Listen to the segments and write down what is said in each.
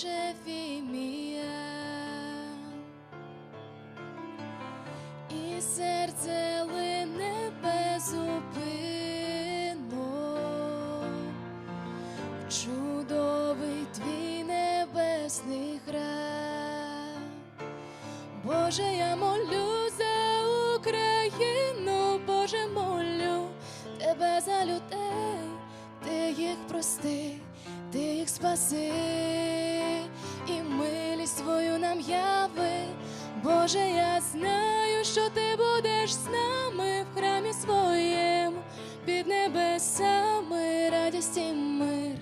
șefii mie І серце лине безупинно. В чудовий твій небесний храм. Боже, я молю за Україну, Боже, молю тебе за людей ти їх прости, ти їх спаси, і милість свою нам яви. Боже, я знаю, що ти будеш з нами в храмі своєму, під небесами радість і мир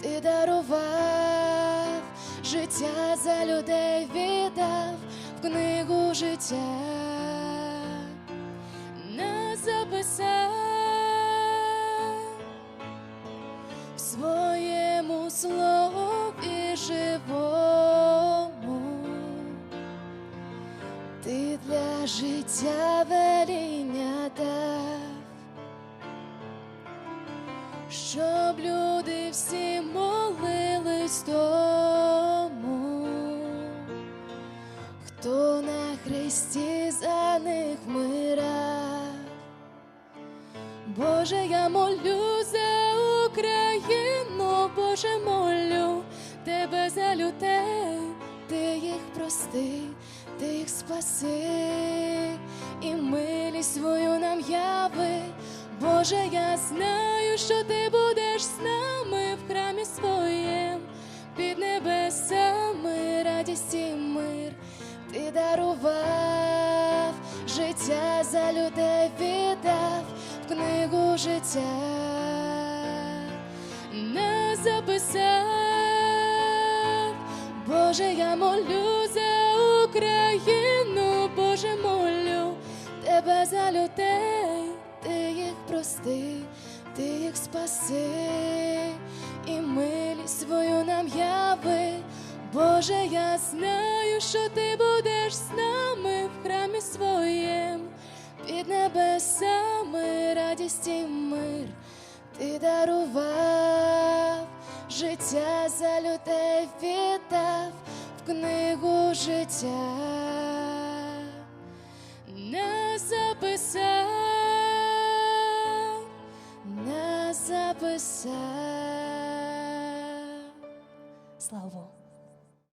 ти дарував, життя за людей віддав в книгу життя, своєму слові живому. Ти для життя веління дав, щоб люди всі молились тому, хто на хресті за них вмирав. Боже, я молю Боже, молю тебе за людей, ти їх прости, ти їх спаси, і милість свою нам яви. Боже, я знаю, що ти будеш з нами в храмі своєм, під небесами радість і мир ти дарував, життя за людей віддав в книгу життя, не записав, Боже, я молю за Україну, Боже, молю тебе за людей, ти їх прости, ти їх спаси, і милість свою нам яви. Боже, я знаю, що ти будеш з нами в храмі своєм, під небесами радість і мир ти дарував, життя за людей віддав в книгу життя, не записав, не записав. Слава Богу.